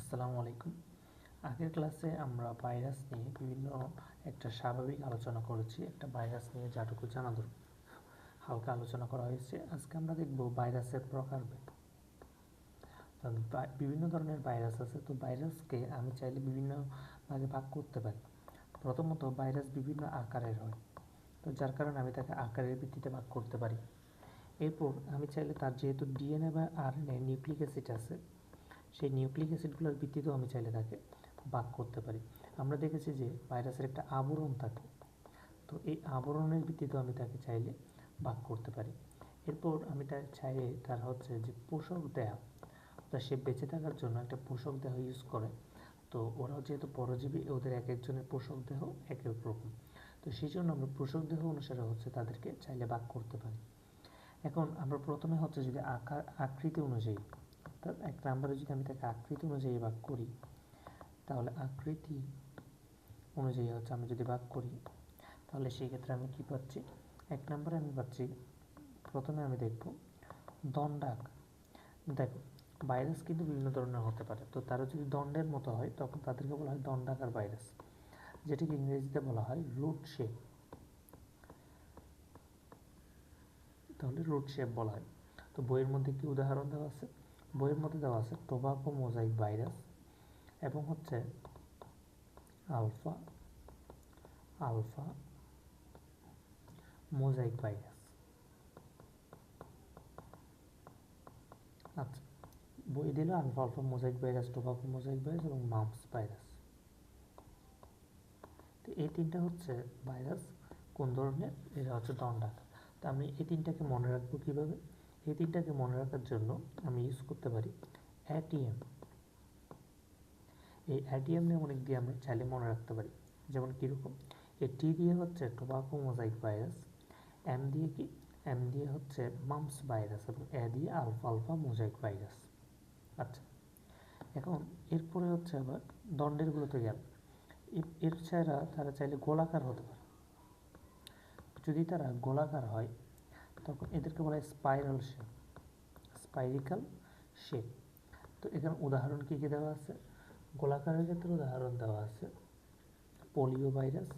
আসসালামু আলাইকুম। আগের ক্লাসে আমরা ভাইরাস নিয়ে বিভিন্ন একটা স্বাভাবিক আলোচনা করেছি। একটা ভাইরাস নিয়ে যাটুকু জানা দরকার, হালকা আলোচনা করা হয়েছে। আজকে আমরা দেখব ভাইরাসের প্রকারভেদ। বিভিন্ন ধরনের ভাইরাস আছে। তো ভাইরাসকে আমি চাইলে বিভিন্ন ভাগে ভাগ করতে পারি। প্রথমত ভাইরাস বিভিন্ন আকারের হয়। তো যার কারণে আমি তাকে আকারের ভিত্তিতে ভাগ করতে পারি। এরপর আমি চাইলে তার যেহেতু ডিএনএ বা আরএনএ নিউক্লিক অ্যাসিড আছে সেই নিউক্লিক অ্যাসিডগুলোর ভিত্তিতেও আমি চাইলে তাকে ভাগ করতে পারি। আমরা দেখেছি যে ভাইরাসের একটা আবরণ থাকে। তো এই আবরণের ভিত্তিতেও আমি তাকে চাইলে ভাগ করতে পারি। এরপর আমি তার চাইলে তার হচ্ছে যে পোষক দেহ তা সে বেঁচে থাকার জন্য একটা পোষক দেহ ইউজ করে। তো ওরাও যেহেতু পরজীবী, ওদের এক একজনের পোষক দেহ এক এক রকম। তো সেই জন্য আমরা পোষক দেহ অনুসারে হচ্ছে তাদেরকে চাইলে ভাগ করতে পারি। এখন আমরা প্রথমে হচ্ছে যদি আকার, আকৃতি অনুযায়ী অর্থাৎ এক নাম্বারে যদি আমি তাকে আকৃতি অনুযায়ী ভাগ করি, তাহলে আকৃতি অনুযায়ী হচ্ছে আমি যদি ভাগ করি, তাহলে সেই ক্ষেত্রে আমি কি পাচ্ছি? এক নম্বরে আমি পাচ্ছি, প্রথমে আমি দেখব দণ্ডাক। দেখো ভাইরাস কিন্তু বিভিন্ন ধরনের হতে পারে। তো তারা যদি দণ্ডের মতো হয়, তখন তাদেরকে বলা হয় দণ্ডাকার ভাইরাস যেটাকে ইংরেজিতে বলা হয় রুট শেপ তাহলে রুট শেপ বলা হয়। তো বইয়ের মধ্যে কি উদাহরণ দেওয়া আছে? বইয়ের মধ্যে দেওয়া আছে টোবাকো মোজাইক ভাইরাস এবং হচ্ছে আলফা আলফা মোজাইক ভাইরাস। আচ্ছা বই দিল alpha alpha mosaic virus tobacco mosaic virus এবং মাম্পস ভাইরাস। তো এই তিনটা হচ্ছে ভাইরাস কোন ধরনের? এরা হচ্ছে দণ্ডাকার। তো আমি এই তিনটাকে মনে রাখব কীভাবে? এই তিনটাকে মনে রাখার জন্য আমি ইউজ করতে পারি অ্যাটিএম এই অ্যাটিএম নেমনিক দিয়ে আমরা চাইলে মনে রাখতে পারি। যেমন কীরকম? এই টি দিয়ে হচ্ছে টোবাকো মোজাইক ভাইরাস এম দিয়ে কি? এম দিয়ে হচ্ছে মামস ভাইরাস এবং এ দিয়ে আলফা আলফা মোজাইক ভাইরাস আচ্ছা এখন এরপরে হচ্ছে আবার দণ্ডেরগুলোতে গেল এ- এর ছাড়া তারা চাইলে গোলাকার হতে পারে। যদি তারা গোলাকার হয় তখন এদেরকে বলা হয় স্পাইরাল শেপ স্পাইরিক্যাল শেপ তো এখানে উদাহরণ কী কী দেওয়া আছে? গোলাকারের ক্ষেত্রে উদাহরণ দেওয়া আছে polio virus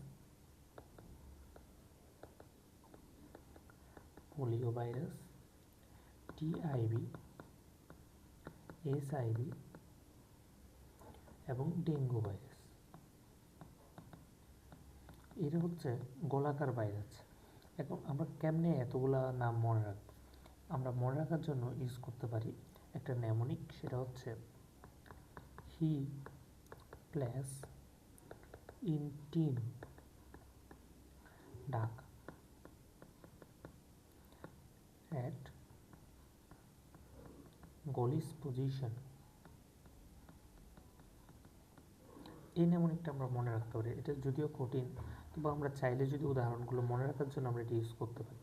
polio virus HIV SIV এবং ডেঙ্গু ভাইরাস এটা হচ্ছে গোলাকার ভাইরাস এখন আমরা কেমনে এতগুলা নাম মনে রাখব? আমরা মনে রাখার জন্য ইউজ করতে পারি একটা নেমোনিক সেটা হচ্ছে হি প্লাস ইনটিন ডাক at গলিস পজিশন এই নেমনিকটা আমরা মনে রাখতে পারি। এটা যদিও কঠিন তবু আমরা চাইলে যদি উদাহরণগুলো মনে রাখার জন্য আমরা এটা ইউজ করতে পারি।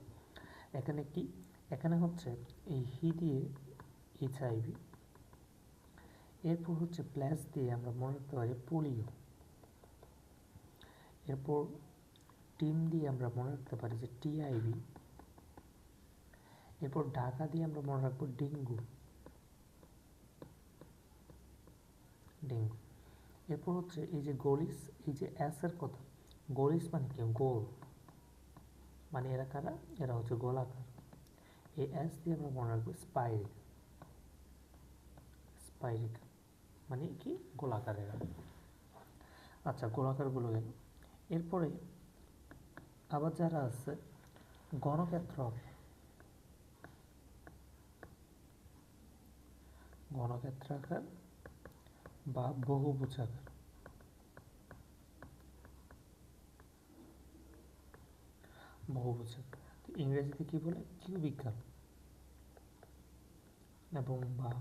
এখানে কি? এখানে হচ্ছে এই হি দিয়ে এইচআইভি এরপর হচ্ছে প্লাস দিয়ে আমরা মনে রাখতে পারি পোলিও এরপর টিম দিয়ে আমরা মনে রাখতে পারি যে টিআইভি এরপর ঢাকা দিয়ে আমরা মনে রাখব ডেঙ্গু ডেঙ্গু, এরপর হচ্ছে এই যে গলিস, এই যে অ্যাসের কথা গলিস মানে কি? গোল। মানে এরা কারা? এরা হচ্ছে গোলাকার। এই অ্যাস দিয়ে আমরা মনে রাখব স্পাইরিক। স্পাইরিক মানে কি? গোলাকার এরা। আচ্ছা গোলাকারগুলো গেল। এরপরে আবার যারা আছে গণক্ষেত্র গণক্ষেত্রাকার বা বহুভুজাকার। বহুভুজাকার তো ইংরেজিতে কি বলে? কিউবিকাল। এবং বা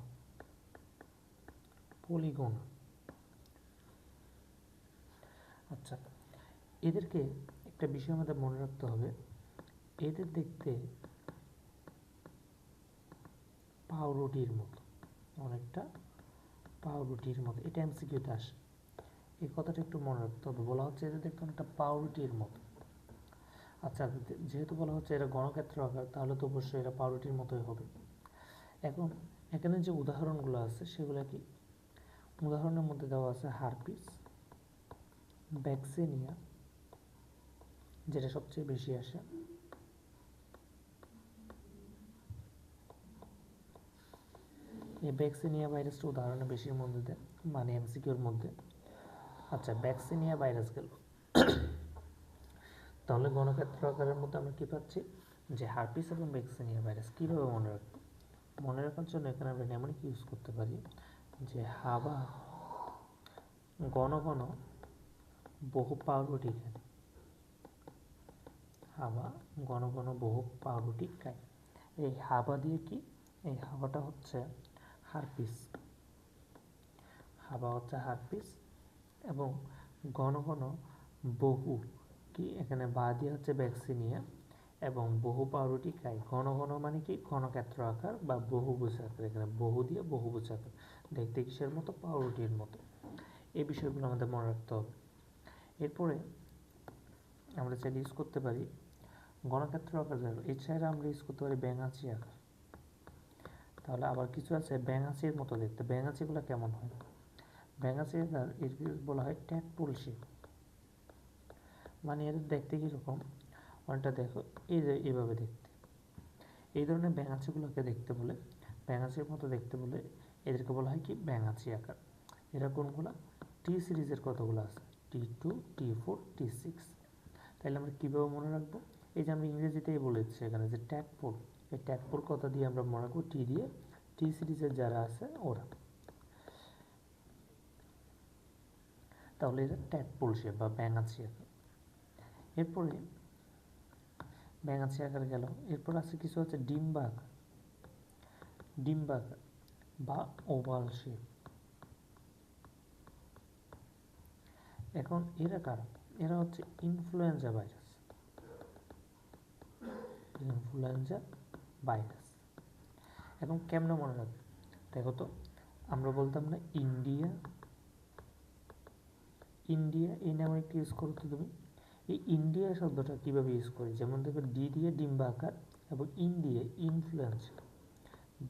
পলিগন। আচ্ছা এদেরকে একটা বিষয় আমাদের মনে রাখতে হবে। এদের দেখতে পাউরুটির মতো, অনেকটা পাউরুটির মতো। এটা এমসিকিউতে আসে। এই কথাটা একটু মনে রাখতে হবে। বলা হচ্ছে এদের দেখতে অনেকটা পাউরুটির মতো। আচ্ছা যেহেতু বলা হচ্ছে এরা গণক্ষেত্র আকার, তাহলে তো অবশ্যই এরা পাউরুটির মতোই হবে। এখন এখানে যে উদাহরণগুলো আছে, সেগুলো কি? উদাহরণের মধ্যে দেওয়া আছে হারপিস, ব্যাকসিনিয়া, যেটা সবচেয়ে বেশি আসে। এই ব্যাকসিনিয়া ভাইরাসটা উদাহরণে বেশির মধ্যে দেয় মানে এমসিকিউর মধ্যে। আচ্ছা ব্যাকসিনিয়া ভাইরাস গেল। তাহলে গণক্ষেত্র আকারের মধ্যে আমরা কী পাচ্ছি? যে হারপিস এবং ব্যাকসিনিয়া ভাইরাস কীভাবে মনে রাখব মনে রাখার জন্য এখানে আমরা নেমনিক ইউজ করতে পারি। যে হাবা ঘন ঘন বহু পাউরুটি খায়। হাবা ঘন ঘন বহু পাউরুটি খায়। এই হাবা দিয়ে কি? এই হাবাটা হচ্ছে হারপিস। হাবা হচ্ছে হারপিস এবং ঘন ঘন বহু কি? এখানে বা দিয়ে হচ্ছে ভ্যাকসিনিয়া এবং বহু পাউরুটি খায়। ঘন ঘন মানে কি? ঘনক্ষেত্র আকার বা বহুভুজ আকার। এখানে বহু দিয়ে বহুভুজ আকার। দেখতে কিসের মতো? পাউরুটির মতো। এই বিষয়গুলো আমাদের মনে রাখতে হবে। এরপরে আমরা চাইলে ইউজ করতে পারি ঘনক্ষেত্র আকার গেল এছাড়া আমরা ইউজ করতে পারি ব্যাঙাচি আকার। তাহলে আবার কিছু আছে ব্যাঙাচির মতো দেখতে। ব্যাঙাচিগুলো কেমন হয়? ব্যাঙাচি আকার এর বলা হয় ট্যাটপুল শেপ মানে এদের দেখতে কীরকম? অনেকটা দেখো, এই যে এইভাবে দেখতে। এই ধরনের ব্যাঙাচিগুলোকে দেখতে বলে, ব্যাঙাচির মতো দেখতে বলে এদেরকে বলা হয় কি? ব্যাঙাচি আকার। এরা কোনগুলো? টি সিরিজের কতগুলো আছে? T two T four T six তাহলে আমরা কীভাবে মনে রাখব? এই যে আমরা ইংরেজিতেই বলেছি এখানে যে ট্যাগপুল এই ট্যাগপুল কথা দিয়ে আমরা মনে রাখব টি দিয়ে টি সিরিজের যারা আছে ওরা। তাহলে এটা ট্যাগপুল শেপ বা ব্যাঙাচি আকার। এরপরে ব্যাঙাচি আকার গেল। এরপর আছে কিছু হচ্ছে ডিম্বা আকার ডিম্বা আকার বা ওভাল শেপ। এখন এরা কারা? এরা হচ্ছে ইনফ্লুয়েঞ্জা ভাইরাস ইনফ্লুয়েঞ্জা ভাইরাস এখন কেমনে মনে রাখবে দেখো তো, আমরা বলতাম না ইন্ডিয়া? ইন্ডিয়া, এই নামে একটু ইউজ করতো তুমি। এই ইন্ডিয়া শব্দটা কীভাবে ইউজ করি? যেমন দেখো ডি দিয়ে ডিম্বা আকার এবং ইন দিয়ে ইনফ্লুয়েঞ্জা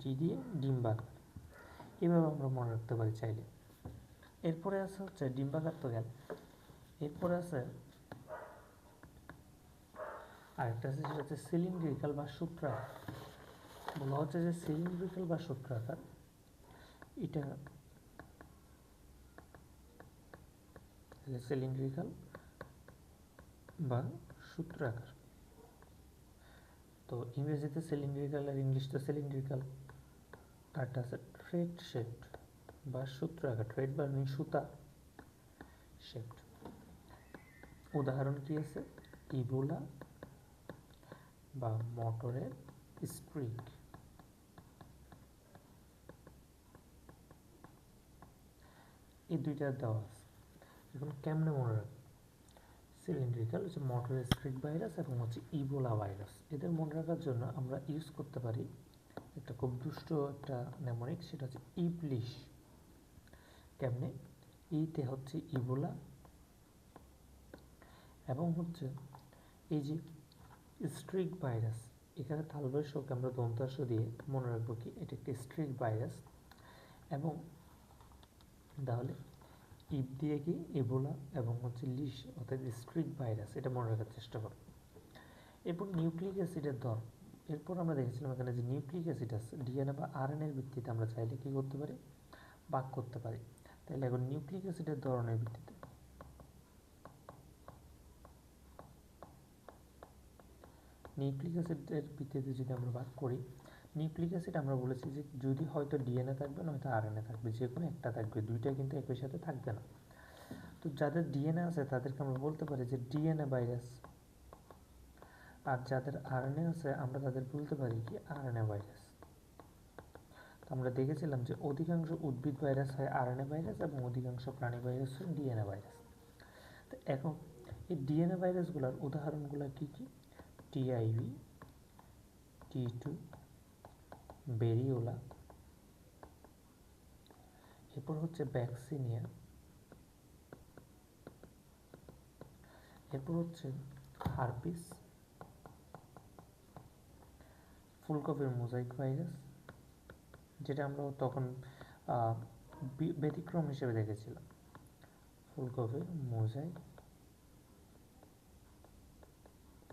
ডি দিয়ে ডিম্বাকার। এভাবে আমরা মনে রাখতে পারি চাইলে। এরপরে আছে হচ্ছে ডিম্বাকার তো গেল। এরপরে আছে আরেকটা আছে, সেটা হচ্ছে সিলিন্ড্রিক্যাল বা সূত্রাকার। বলা হচ্ছে যে সিলিন্ড্রিক্যাল বা সূত্রাকার, এটা সিলিন্ড্রিক্যাল বা সূত্রাকার। তো ইংরেজিতে সিলিন্ড্রিক্যাল আর ইংলিশতে সিলিন্ড্রিক্যাল আরটা আছে থ্রেড শেপড বা সূত্র আকার থ্রেড বা সুতা শেপড উদাহরণ কি আছে? ইবোলা বা মোটরের স্প্রিক এই দুইটা দেওয়া আছে। এখন কেমনে মনে রাখবে? সিলিন্ড্রিক্যাল হচ্ছে মোটরের স্প্রিক ভাইরাস এবং হচ্ছে ইবোলা ভাইরাস এদের মনে রাখার জন্য আমরা ইউজ করতে পারি একটা খুব দুষ্ট একটা নেমোনিক সেটা হচ্ছে ইবলিশ কেমনে? ইতে হচ্ছে ইবোলা এবং হচ্ছে এই যে স্ট্রিক ভাইরাস এখানে তালবয়সকে আমরা দন্তাস দিয়ে মনে রাখব কি, এটা একটি স্ট্রিক ভাইরাস এবং তাহলে ইব দিয়ে কি এবোলা এবং হচ্ছে লিশ অর্থাৎ স্ট্রিক ভাইরাস, এটা মনে রাখার চেষ্টা করো। এরপর নিউক্লিক অ্যাসিডের দর। এরপর আমরা দেখেছিলাম এখানে যে নিউক্লিক অ্যাসিড আছে, ডিএনএ বা আরএনএর ভিত্তিতে আমরা চাইলে কী করতে পারি? বাক করতে পারি। তাহলে এখন নিউক্লিক অ্যাসিডের ধরনের ভিত্তিতে। নিউক্লিক অ্যাসিডের ভিত্তিতে যদি আমরা ভাগ করি নিউক্লিক অ্যাসিড আমরা বলেছি যে যদি হয়তো ডিএনএ থাকবে, নয়তো আরএনএ থাকবে, যে কোনো একটা থাকবে, দুইটা কিন্তু একই সাথে থাকবে না। তো যাদের ডিএনএ আছে, তাদেরকে আমরা বলতে পারি যে ডিএনএ ভাইরাস আর যাদের আরএনএ আছে, আমরা তাদের বলতে পারি কি আরএনএ ভাইরাস আমরা দেখেছিলাম যে অধিকাংশ উদ্ভিদ ভাইরাস হয় আরএনএ ভাইরাস এবং অধিকাংশ প্রাণী ভাইরাস হয় ডিএনএ ভাইরাস তো এখন এই ডিএনএ ভাইরাসগুলোর উদাহরণগুলো কী কী? টিআইভি টি টু বেরিওলা এরপর হচ্ছে ব্যাকসিনিয়া এরপর হচ্ছে হারপিস। ফুলকপির মোজাইক ভাইরাস, যেটা আমরা তখন ব্যতিক্রম হিসেবে দেখেছিলাম। ফুলকপির মোজাইক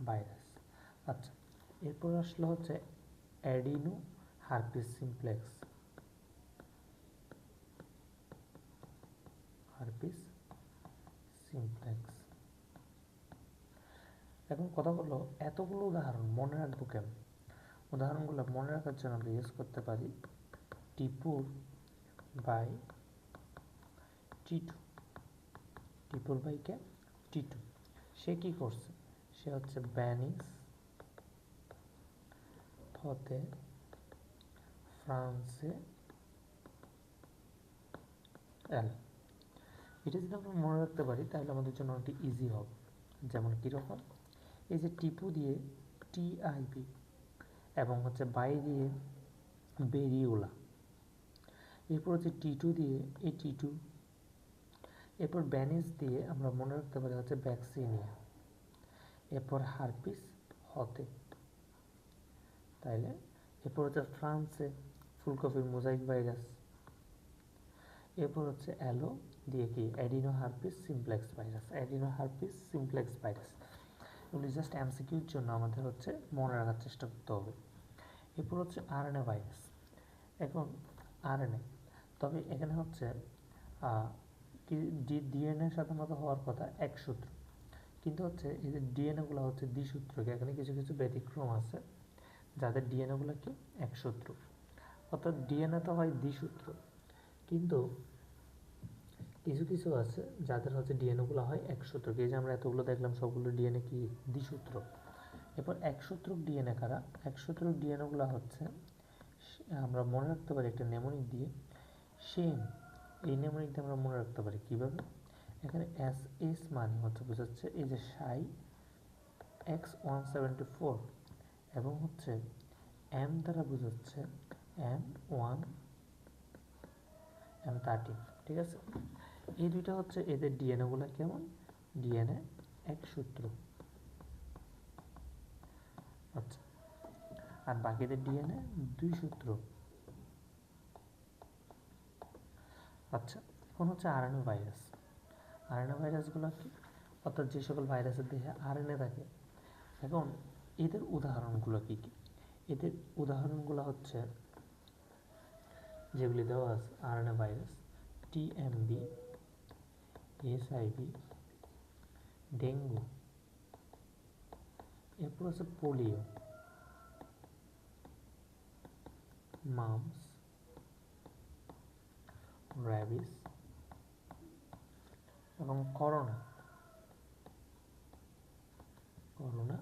ভাইরাস। আচ্ছা এরপর আসলো হচ্ছে adeno. Herpes simplex. Herpes simplex. এখন কথা হলো, এতগুলো উদাহরণ মনে রাখব কেমন উদাহরণগুলো মনে রাখার জন্য আমরা ইউজ করতে পারি টিপুর বাই টি টু টিপুর বাই কে? টি টু সে কি করছে? সে হচ্ছে ব্যানিস হতে ফ্রান্সে এল এটা যদি আমরা মনে রাখতে পারি, তাহলে আমাদের জন্য অনেকটা ইজি হবে। যেমন কীরকম? এই যে টিপু দিয়ে টিআইবি এবং হচ্ছে বাই দিয়ে বেরিওলা। এরপর হচ্ছে টি টু দিয়ে, এই টি টু এরপর ব্যানিস দিয়ে আমরা মনে রাখতে পারি হচ্ছে ভ্যাকসিনিয়া এরপর হারপিস হতে তাইলে এরপর হচ্ছে ফ্রান্সে ফুলকপির মোজাইক ভাইরাস। এরপর হচ্ছে অ্যালো, দিয়ে কি? Adeno herpes simplex virus. Adeno herpes simplex virus. এগুলি জাস্ট এমসিকিউর জন্য আমাদের হচ্ছে মনে রাখার চেষ্টা করতে হবে। এরপর হচ্ছে আরএনএ ভাইরাস। এখন আরএনএ তবে এখানে হচ্ছে ডিএনএ সাধারণত হওয়ার কথা এক সূত্র। কিন্তু হচ্ছে এই যে ডিএনএগুলো হচ্ছে দ্বিসূত্র এখানে কিছু কিছু ব্যতিক্রম আছে, যাদের ডিএনএগুলো কি? এক সূত্র। অর্থাৎ ডিএনএ তো হয় দ্বিসূত্র। কিন্তু কিছু কিছু আছে যাদের হচ্ছে ডিএনএগুলো হয় এক সূত্র। এই যে আমরা এতগুলো দেখলাম, সবগুলো ডিএনএ কি? দ্বিসূত্র। এরপর এক সূত্র ডিএনএ কারা? এক সূত্র ডিএনএগুলো হচ্ছে, আমরা মনে রাখতে পারি একটা নেমোনিক দিয়ে। সেম এই নেমোনিক দিয়ে আমরা মনে রাখতে পারি কীভাবে? এখানে এস এস মানে হচ্ছে বোঝাচ্ছে এই যে সাই এক্স ওয়ান সেভেন্টি ফোর এবং হচ্ছে এম দ্বারা বোঝাচ্ছে এম ওয়ান এম থার্টি ঠিক আছে? এই দুইটা হচ্ছে এদের ডিএনএগুলো কেমন? ডিএনএ এক সূত্র। আচ্ছা আর বাকিদের ডিএনএ দুই সূত্র। আচ্ছা এখন হচ্ছে আরএনএ ভাইরাস আরএনএ ভাইরাসগুলো কি? অর্থাৎ যে সকল ভাইরাসের দেহে আরএনএ থাকে। এখন এদের উদাহরণগুলো কী কী? এদের উদাহরণগুলো হচ্ছে যেগুলি দেওয়া আছে, RNA virus TMB SIV dengue, এরপর আছে পোলিও, মামস, র্যাবিস এবং করোনা। করোনা,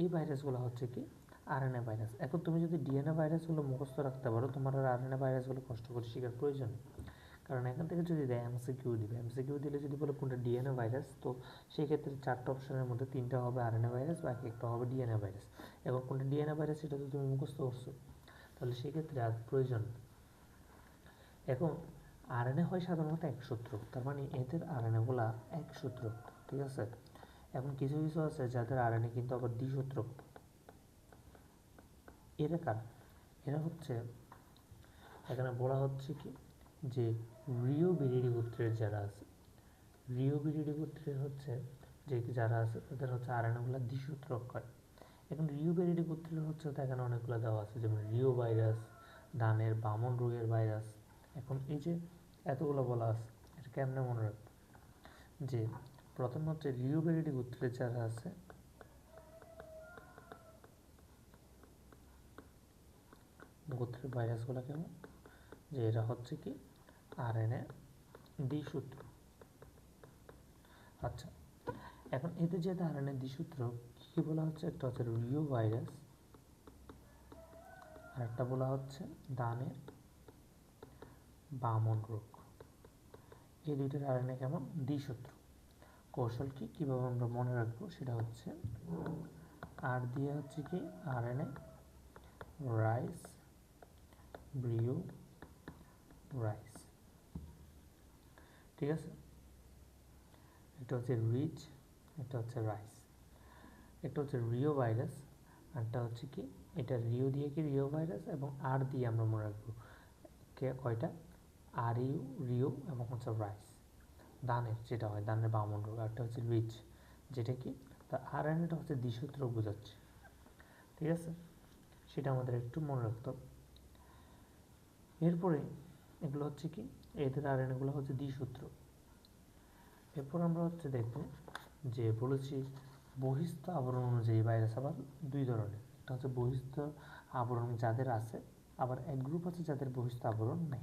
এই ভাইরাসগুলো হচ্ছে কি আরএনএ ভাইরাস এখন তুমি যদি ডিএনএ ভাইরাসগুলো মুখস্থ রাখতে পারো তোমার আর আরএনএ ভাইরাসগুলো কষ্ট করে শেখার প্রয়োজন কারণ এখান থেকে যদি দেয় এমসিকিউ দিবে এমসিকিউ দিলে যদি বলে কোনটা ডিএনএ ভাইরাস তো সেই ক্ষেত্রে চারটা অপশনের মধ্যে তিনটা হবে আরএনএ ভাইরাস বাকি একটা হবে ডিএনএ ভাইরাস এবং কোনটা ডিএনএ ভাইরাস সেটা তো তুমি মুখস্থ করছ তাহলে সেক্ষেত্রে আর প্রয়োজন এখন আরএনএ হয় সাধারণত এক সূত্র তার মানে এদের আরএনএগুলা এক সূত্র ঠিক আছে এখন কিছু কিছু আছে যাদের আরএনএ কিন্তু আবার দ্বিসূত্র এরা কারা এরা হচ্ছে, এখানে বলা হচ্ছে কি যে রিও বিরিডি গোত্রের যারা আছে, রিও বিরিডি গোত্রের হচ্ছে যে যারা আছে, তাদের হচ্ছে আরএনএগুলো দ্বিসূত্র করে। এখন রিও বিরিডি গোত্রের হচ্ছে এখানে অনেকগুলো দেওয়া আছে, যেমন রিও ভাইরাস ধানের বামন রোগের ভাইরাস। এখন এই যে এতগুলো বলা আছে, এটা কেমনে মনে রাখব? যে প্রথম হচ্ছে রিও বিরিডি গোত্রের যারা আছে গোত্রের ভাইরাসগুলো কেমন? যে এরা হচ্ছে কি আরএনএ দ্বিসূত্র আচ্ছা এখন এতে যেহেতু আরএনএ দ্বিসূত্র কী বলা হচ্ছে? একটা হচ্ছে রিও ভাইরাস, আর একটা বলা হচ্ছে দানের বামন রোগ। এই দুইটার আরএনএ কেমন? দ্বিসূত্র কৌশল কি? কীভাবে আমরা মনে রাখব? সেটা হচ্ছে, আর দিয়ে হচ্ছে কি আরএনএ রাইস ব্রিও রাইস। ঠিক আছে? একটা হচ্ছে রিচ একটা হচ্ছে রাইস। একটা হচ্ছে রিও ভাইরাস আরটা হচ্ছে কি? এটা রিও দিয়ে কি রিও ভাইরাস এবং আর দিয়ে আমরা মনে রাখব কয়টা? আর ইউ, রিও এবং হচ্ছে রাইস। ধানের যেটা হয় ধানের বামন রোগ। আরটা হচ্ছে রিচ, যেটা কি? তা আর এটা হচ্ছে দ্বিসূত্র বোঝাচ্ছে। ঠিক আছে? সেটা আমাদের একটু মনে রাখতে হবে। এরপরে এগুলো হচ্ছে কি? এদের আর এগুলো হচ্ছে দ্বিসূত্র এরপর আমরা হচ্ছে দেখব যে বলেছি বহিস্থ আবরণ অনুযায়ী ভাইরাস আবার দুই ধরনের। একটা হচ্ছে বহিস্থ আবরণ যাদের আছে, আবার এক গ্রুপ আছে যাদের বহিস্থ আবরণ নেই।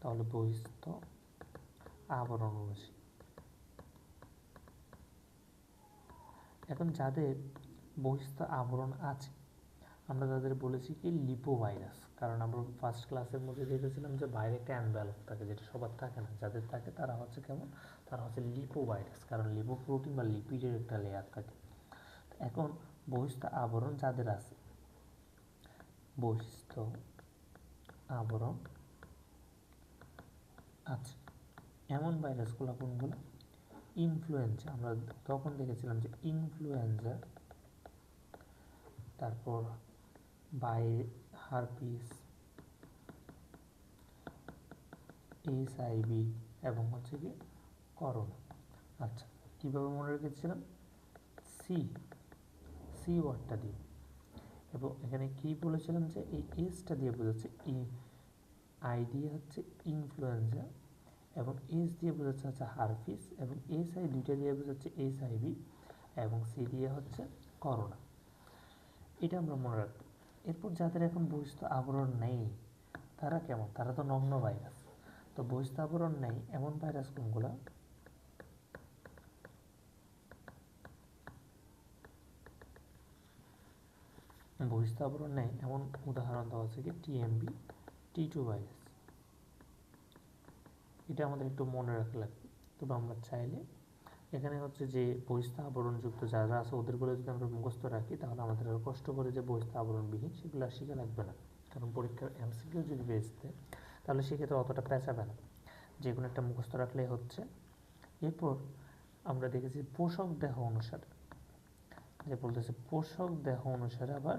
তাহলে বহিস্থ আবরণ অনুযায়ী। এখন যাদের বহিস্থ আবরণ আছে আমরা তাদের বলেছি কি লিপো ভাইরাস কারণ আমরা ফার্স্ট ক্লাসের মধ্যে দেখেছিলাম যে বাইরে একটা অ্যানভ্যালভ থাকে যেটা সবার থাকে না। যাদের থাকে তারা হচ্ছে কেমন? তারা হচ্ছে লিপো ভাইরাস কারণ লিপো প্রোটিন বা লিপিডের একটা লেয়ার থাকে। এখন বহিস্থ আবরণ যাদের আছে, বহিস্থ আবরণ আছে। এমন ভাইরাসগুলো কোনগুলো? ইনফ্লুয়েঞ্জা আমরা তখন দেখেছিলাম যে ইনফ্লুয়েঞ্জা তারপর বাই হারপিস এইচআইভি এবং হচ্ছে কি করোনা আচ্ছা কীভাবে মনে রেখেছিলাম? সি সি ওয়ার্ডটা দিয়ে। এবং এখানে কি বলেছিলাম যে এই এসটা দিয়ে বোঝাচ্ছে ই আই দিয়ে হচ্ছে ইনফ্লুয়েঞ্জা এবং এস দিয়ে বোঝাচ্ছে হচ্ছে হারপিস এবং এস আই দুইটা দিয়ে বোঝাচ্ছে এইচ আইভি এবং সি দিয়ে হচ্ছে করোনা এটা আমরা মনে রাখব। এরপর যাদের এখন বহিস্থ আবরণ নেই, তারা কেমন? তারা তো নগ্ন ভাইরাস তো বহিস্থ আবরণ নেই, এমন ভাইরাস কোনগুলো? বহিস্থ আবরণ নেই, এমন উদাহরণ দেওয়া আছে কি? টিএমবি টি টু ভাইরাস এটা আমাদের একটু মনে রাখা লাগবে। তবে আমরা চাইলে এখানে হচ্ছে যে বহিস্থ আবরণযুক্ত যারা আছে ওদেরগুলো যদি আমরা মুখস্থ রাখি, তাহলে আমাদের আরও কষ্ট করে যে বহিস্থ আবরণবিহীন সেগুলো আর শিখে লাগবে না। কারণ পরীক্ষার এমসিকিউ যদি বেসতে তাহলে সেক্ষেত্রে অতটা পেঁচাবে না। যে কোনো একটা মুখস্থ রাখলেই হচ্ছে। এরপর আমরা দেখেছি পোষক দেহ অনুসারে। যে বলতেছে পোষক দেহ অনুসারে আবার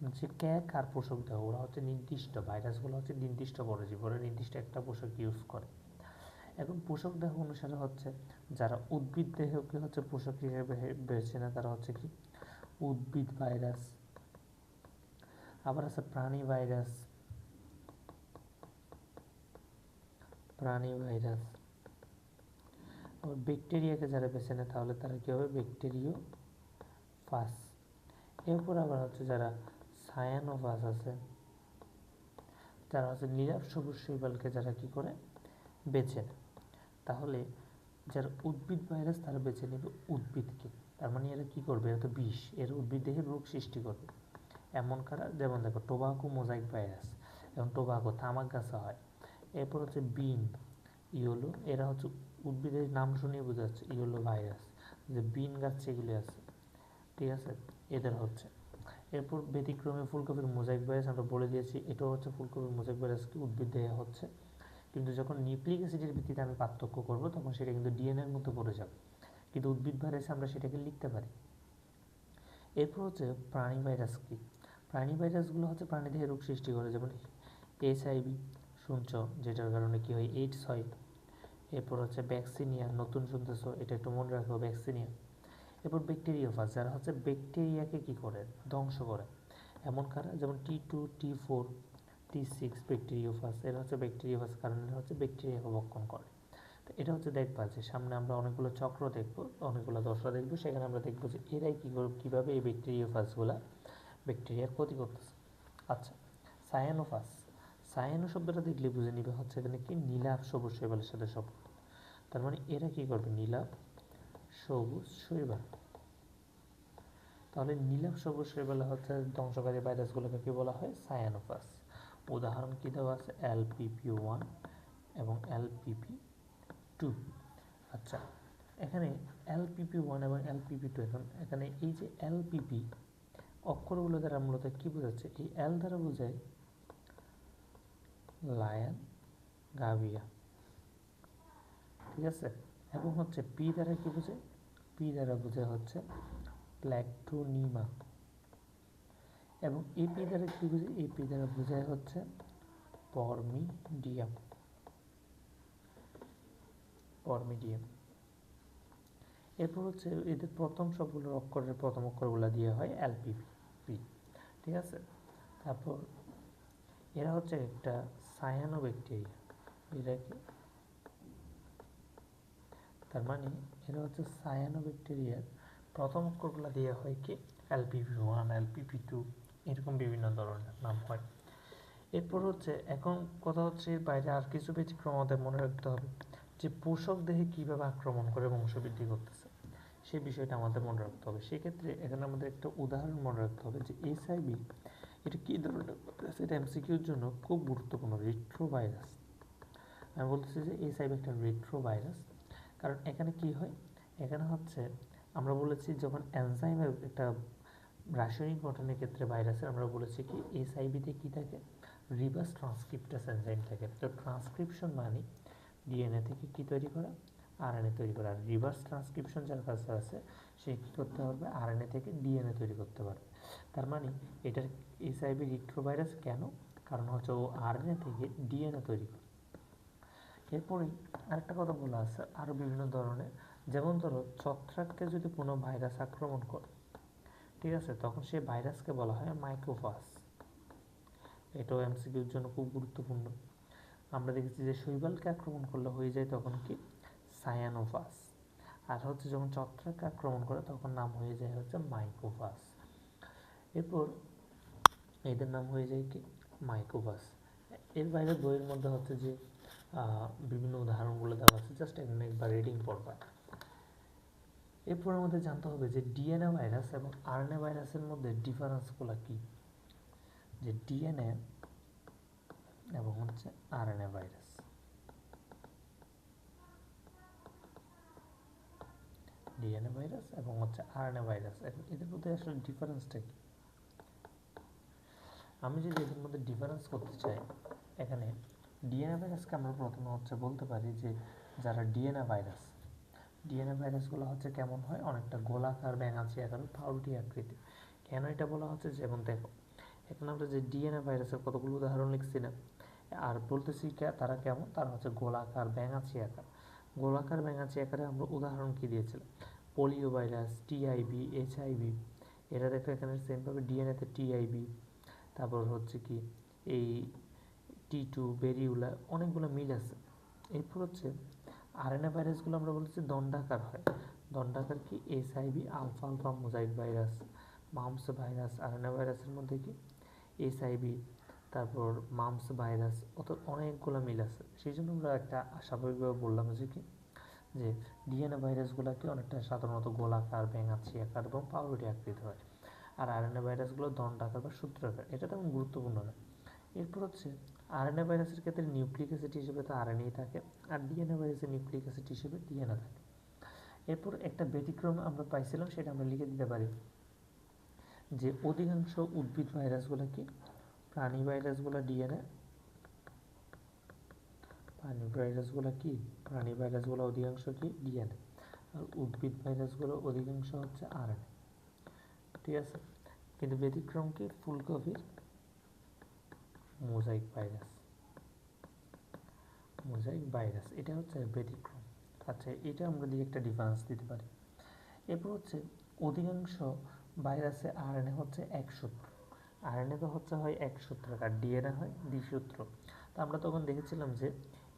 যে ক্যাক আর পোষক দেহ, ওরা হচ্ছে নির্দিষ্ট ভাইরাসগুলো হচ্ছে নির্দিষ্ট পরজীবী ওরা নির্দিষ্ট একটা পোষক ইউজ করে। এখন পোষক দেহ অনুসারে হচ্ছে যারা উদ্ভিদ দেহকে হচ্ছে পোষক হিসেবে বেছে নেয়, তারা হচ্ছে কি? উদ্ভিদ ভাইরাস আবার আছে প্রাণী ভাইরাস প্রাণী ভাইরাস আবার ব্যাকটেরিয়াকে যারা বেছে নেয়, তাহলে তারা কী হবে? ব্যাকটেরিও ফাস এরপর আবার হচ্ছে যারা সায়ানোফাস আছে, যারা হচ্ছে নীরব সবুজ শৈবালকে যারা কি করে? বেছে নেয়। তাহলে যারা উদ্ভিদ ভাইরাস তারা বেছে নেবে উদ্ভিদকে। তার মানে এরা কী করবে? এরা তো বিষ। এর উদ্ভিদ দেখে রোগ সৃষ্টি করবে। এমন কারা? যেমন দেখো টোবাকো মোজাইক ভাইরাস এবং টোবাকো তামাক গাছে হয় এরপর হচ্ছে বিন, ইয়োলো। এরা হচ্ছে উদ্ভিদের নাম শুনেই বোঝা যাচ্ছে, ইয়োলো ভাইরাস যে বিন গাছ যেগুলি আছে। ঠিক আছে? এদের হচ্ছে। এরপর ব্যতিক্রমে ফুলকপির মোজাইক ভাইরাস আমরা বলে দিয়েছি, এটাও হচ্ছে ফুলকপির মোজাইক ভাইরাসকে উদ্ভিদ দেয়া হচ্ছে। কিন্তু যখন নিউক্লিক অ্যাসিডের ভিত্তিতে আমি পার্থক্য করব, তখন সেটা কিন্তু ডিএনএর মতো পড়ে যাবে। কিন্তু উদ্ভিদ ভাইরাসে আমরা সেটাকে লিখতে পারি। এরপর হচ্ছে প্রাণী ভাইরাস কি? প্রাণী ভাইরাসগুলো হচ্ছে প্রাণীদেহে রোগ সৃষ্টি করে, যেমন এইচআইভি শুনছ, যেটার কারণে কি হয় এইডস হয়। এরপর হচ্ছে ব্যাকসিনিয়া নতুন শুনতেছ, এটা একটু মনে রাখব ব্যাকসিনিয়া এরপর ব্যাকটেরিয়াফাস যারা হচ্ছে ব্যাকটেরিয়াকে কি করে? ধ্বংস করে। এমন কারা? যেমন T two T four T six bacteriophage এরা হচ্ছে ব্যাকটেরিওফাস কারণ এরা হচ্ছে ব্যাকটেরিয়াকে ভক্ষণ করে। তো এটা হচ্ছে দেখবা যে সামনে আমরা অনেকগুলো চক্র দেখব, অনেকগুলো দশরা দেখব, সেখানে আমরা দেখব যে এরাই কী কীভাবে এই ব্যাকটেরিওফাসগুলো ব্যাকটেরিয়ার ক্ষতি করতেছে। আচ্ছা সায়ানোফাস সায়ানো শব্দটা দেখলে বুঝে নিবে হচ্ছে এখানে কি নীলাভ সবুজ শৈবালের সাথে সম্পর্ক। তার মানে এরা কি করবে? নীলাভ সবুজ শৈবাল। তাহলে নীলাভ সবুজ শৈবালে হচ্ছে ধ্বংসকারী ভাইরাসগুলোকে কি বলা হয়? সায়ানোফাস উদাহরণ কী দেওয়া আছে? এলপিপি ওয়ান এবং এলপিপি টু। আচ্ছা এখানে এলপিপি ওয়ান এবং এলপিপি টু, এখন এখানে এই যে এলপিপি অক্ষরগুলো দ্বারা মূলত কী বোঝাচ্ছে? এই এল দ্বারা বোঝায় লায়ন গাভিয়া। ঠিক আছে? এবং হচ্ছে পি দ্বারা কী বোঝে পি দ্বারা বোঝে হচ্ছে প্ল্যাকটোনিমা। এবং এপি দ্বারা কী বুঝি? এপি দ্বারা বোঝায় হচ্ছে পরমিডিয়াম। পরমিডিয়াম। এরপর হচ্ছে এদের প্রথম সবগুলোর অক্ষরের প্রথম অক্ষরগুলো দিয়ে হয় এলপিপি ঠিক আছে? তারপর এরা হচ্ছে একটা সায়ানো ব্যাকটেরিয়া এরা কি? তার মানে এরা হচ্ছে সায়ানো ব্যাকটেরিয়ার প্রথম অক্ষরগুলো দিয়ে হয় কি? এলপিপি ওয়ান এলপিপি টু এরকম বিভিন্ন ধরনের নাম হয়। এরপর হচ্ছে, এখন কথা হচ্ছে এর বাইরে আর কিছু ব্যতিক্রম আমাদের মনে রাখতে হবে, যে পোষক দেহে কীভাবে আক্রমণ করে বংশবৃদ্ধি করতেছে সেই বিষয়টা আমাদের মনে রাখতে হবে। সেক্ষেত্রে এখানে আমাদের একটা উদাহরণ মনে রাখতে হবে, যে এইচআইভি এটা কী ধরনের ভাইরাস এটা এমসিকিউর জন্য খুব গুরুত্বপূর্ণ রেট্রো ভাইরাস আমি বলতেছি যে এইচআইভি একটা রেট্রো ভাইরাস কারণ এখানে কি হয়? এখানে হচ্ছে, আমরা বলেছি যখন এনজাইমের একটা রাসায়নিক গঠনের ক্ষেত্রে ভাইরাসের, আমরা বলেছি কি এইচআইভিতে কী থাকে? রিভার্স ট্রান্সক্রিপ্টাস এনজাইম থাকে। তো ট্রান্সক্রিপশন মানে ডিএনএ থেকে কী তৈরি করা? আরএনএ তৈরি করা। আর রিভার্স ট্রান্সক্রিপশন যার কাছে আছে, সে কী করতে পারবে? আরএনএ থেকে ডিএনএ তৈরি করতে পারবে। তার মানে এটার এইচআইভি রিট্রোভাইরাস কেন? কারণ হচ্ছে ও আরএনএ থেকে ডিএনএ তৈরি করে। এরপরে আরেকটা কথা বলা আছে আরও বিভিন্ন ধরনের। যেমন ধরো ছত্রাককে যদি কোনো ভাইরাস আক্রমণ করে ঠিক আছে, তখন সেই ভাইরাসকে বলা হয় মাইক্রোফাস এটাও এমসিকিউর জন্য খুব গুরুত্বপূর্ণ। আমরা দেখেছি যে শৈবালকে আক্রমণ করলে হয়ে যায় তখন কি? সায়ানোফাস আর হচ্ছে যখন ছত্রাককে আক্রমণ করে, তখন নাম হয়ে যায় হচ্ছে মাইক্রোফাস এরপর এদের নাম হয়ে যায় কি? মাইক্রোফাস এর বাইরে বইয়ের মধ্যে হচ্ছে যে বিভিন্ন উদাহরণগুলো দেওয়া আছে। জাস্ট এখানে একবার রিডিং পড়বা এরপর আমাদের জানতে হবে যে ডিএনএ ভাইরাস এবং আরএনএ ভাইরাসের মধ্যে ডিফারেন্সগুলো কি? যে ডিএনএ এবং হচ্ছে আরএনএ ভাইরাস ডিএনএ ভাইরাস এবং হচ্ছে আরএনএ ভাইরাস এদের মধ্যে আসলে ডিফারেন্সটা কি? আমি যদি এদের মধ্যে ডিফারেন্স করতে চাই, এখানে ডিএনএ ভাইরাসকে আমরা প্রথমে হচ্ছে বলতে পারি যে যারা ডিএনএ ভাইরাস ডিএনএ ভাইরাসগুলো হচ্ছে কেমন হয়? অনেকটা গোলাকার ব্যাঙাচি আকার পাউরুটি আকৃতি। কেন এটা বলা হচ্ছে? যেমন দেখো, এখানে আমরা যে ডিএনএ ভাইরাসের কতগুলো উদাহরণ লিখছি না, আর বলতেছি তারা কেমন? তারা হচ্ছে গোলাকার ব্যাঙাচি আকার গোলাকার ব্যাঙাচি আকারে আমরা উদাহরণ কি দিয়েছিলাম? পোলিও ভাইরাস টিআইবি এইচআইভি এরা দেখো এখানে সেমভাবে ডিএনএতে টিআইবি তারপর হচ্ছে কি, এই টি টু বেরিউলা অনেকগুলো মিল আছে। এরপর হচ্ছে আরএনএ ভাইরাসগুলো আমরা বলছি দণ্ডাকার হয়। দণ্ডাকার কি? HIV alpha alpha mosaic virus mumps virus RNA ভাইরাসের মধ্যে কি? এইচআইভি তারপর মামস ভাইরাস অত অনেকগুলো মিল আছে। সেই জন্য আমরা একটা স্বাভাবিকভাবে বললাম যে কি? যে ডিএনএ ভাইরাসগুলোকে অনেকটা সাধারণত গোলাকার ব্যাঙাচি আকার এবং পাউরুটি আকৃতি হয়। আর আরএনএ ভাইরাসগুলো দণ্ডাকার বা সূত্রাকার, এটা তেমন গুরুত্বপূর্ণ না। এরপর হচ্ছে আরএনএ ভাইরাসের ক্ষেত্রে নিউক্লিক অ্যাসিড হিসেবে তো আরএনএই থাকে আর ডিএনএ ভাইরাসের নিউক্লিক অ্যাসিড হিসেবে ডিএনএ থাকে। এরপর একটা ব্যতিক্রম আমরা পাইছিলাম, সেটা আমরা লিখে দিতে পারি যে অধিকাংশ উদ্ভিদ ভাইরাসগুলো কি? প্রাণী ভাইরাসগুলো ডিএনএ প্রাণী ভাইরাসগুলো কি? প্রাণী ভাইরাসগুলো অধিকাংশ কি? ডিএনএ আর উদ্ভিদ ভাইরাসগুলো অধিকাংশ হচ্ছে আরএনএ ঠিক আছে? কিন্তু ব্যতিক্রম কি? ফুলকপির মোজাইক ভাইরাস মোজাইক ভাইরাস এটা হচ্ছে ব্যতিক্রম। আচ্ছা এটা আমরা দিয়ে একটা ডিফারেন্স দিতে পারি। এরপর হচ্ছে অধিকাংশ ভাইরাসে আরএনএ হচ্ছে এক সূত্র। আরএনএ তো হচ্ছে হয় এক সূত্র, আর ডিএনএ হয় দ্বিসূত্র। তো আমরা তখন দেখেছিলাম যে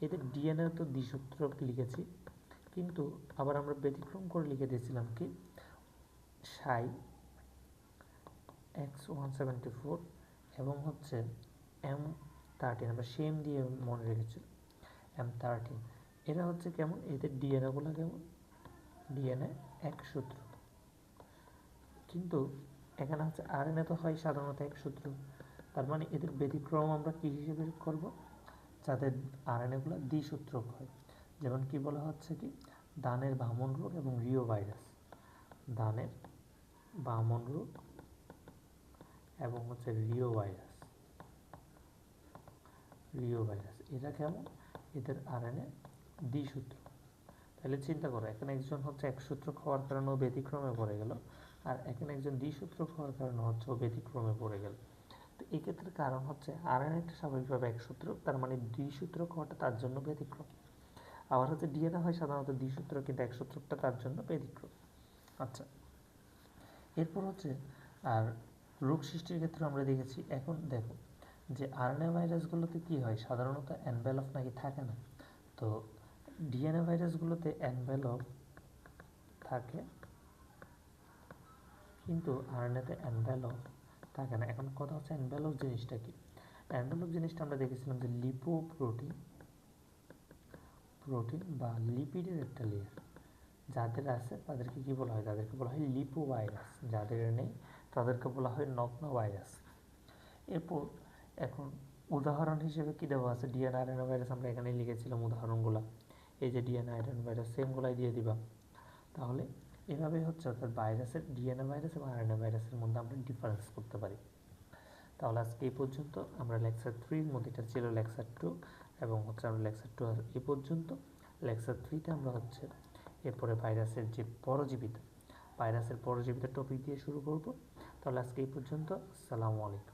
এদের ডিএনএ তো দ্বিসূত্র লিখেছি, কিন্তু আবার আমরা ব্যতিক্রম করে লিখে দিয়েছিলাম কি? সাই এক্স ওয়ান সেভেন্টি ফোর এবং হচ্ছে এম থার্টিন আমরা সেম দিয়ে মনে রেখেছিল এম থার্টিন এরা হচ্ছে কেমন? এদের ডিএনএগুলো কেমন? ডিএনএ এক সূত্র। কিন্তু এখানে হচ্ছে আরএনএ তো হয় সাধারণত এক সূত্র। তার মানে এদের ব্যতিক্রম আমরা কী হিসেবে করব? যাদের আরএনএগুলো দ্বিসূত্রক হয়। যেমন কি বলা হচ্ছে কি? দানের বামন রোগ এবং রিও ভাইরাস। দানের বামন রোগ এবং হচ্ছে রিও ভাইরাস। রিও ভাইরাস এরা কেমন? এদের আরএনএ দ্বিসূত্র তাহলে চিন্তা করো, এখানে একজন হচ্ছে এক সূত্র খাওয়ার কারণেও ব্যতিক্রমে পড়ে গেল, আর এখানে একজন দ্বিসূত্রক খাওয়ার কারণে হচ্ছে ও ব্যতিক্রমে পড়ে গেল। তো এক্ষেত্রে কারণ হচ্ছে আর আরএনএটা স্বাভাবিকভাবে এক সূত্রক তার মানে দ্বিসূত্রক খাওয়াটা তার জন্য ব্যতিক্রম। আবার হচ্ছে ডিএনএ হয় সাধারণত দ্বিসূত্রক কিন্তু এক সূত্রকটা তার জন্য ব্যতিক্রম। আচ্ছা। এরপর হচ্ছে, আর রোগ সৃষ্টির ক্ষেত্রে আমরা দেখেছি, এখন দেখো যে আরএনএ ভাইরাসগুলোতে কি হয়? সাধারণত অ্যানভেলপ নাকি থাকে না? তো ডিএনএ ভাইরাসগুলোতে অ্যানভেলপ থাকে, কিন্তু আরএনএতে অ্যানভেলপ থাকে না। এখন কথা হচ্ছে অ্যানভেলপ জিনিসটা কি? অ্যানভেলপ জিনিসটা আমরা দেখেছিলাম যে লিপো প্রোটিন প্রোটিন বা লিপিডের একটা লেয়ার যাদের আছে, তাদেরকে কি বলা হয়? তাদেরকে বলা হয় লিপো ভাইরাস যাদের নেই, তাদেরকে বলা হয় নগ্ন ভাইরাস এরপর এখন উদাহরণ হিসেবে কি দেওয়া আছে? ডিএনএ আরএনএ ভাইরাস আমরা এখানে লিখেছিলাম উদাহরণগুলো। এই যে ডিএনএ আরএনএ ভাইরাস সেমগুলাই দিয়ে দিবা। তাহলে এভাবে হচ্ছে অর্থাৎ ভাইরাসের ডিএনএ ভাইরাস এবং আরএনএ ভাইরাসের মধ্যে আমরা ডিফারেন্স করতে পারি। তাহলে আজকে এই পর্যন্ত, আমরা লেকচার থ্রির মধ্যে, এটা ছিল লেকচার টু এবং হচ্ছে আমরা লেকচার টু এই পর্যন্ত। লেকচার থ্রিতে আমরা হচ্ছে এরপরে ভাইরাসের যে পরজীবিতা, ভাইরাসের পরজীবিতা টপিক দিয়ে শুরু করব। তাহলে আজকে এই পর্যন্ত, আসসালামু আলাইকুম।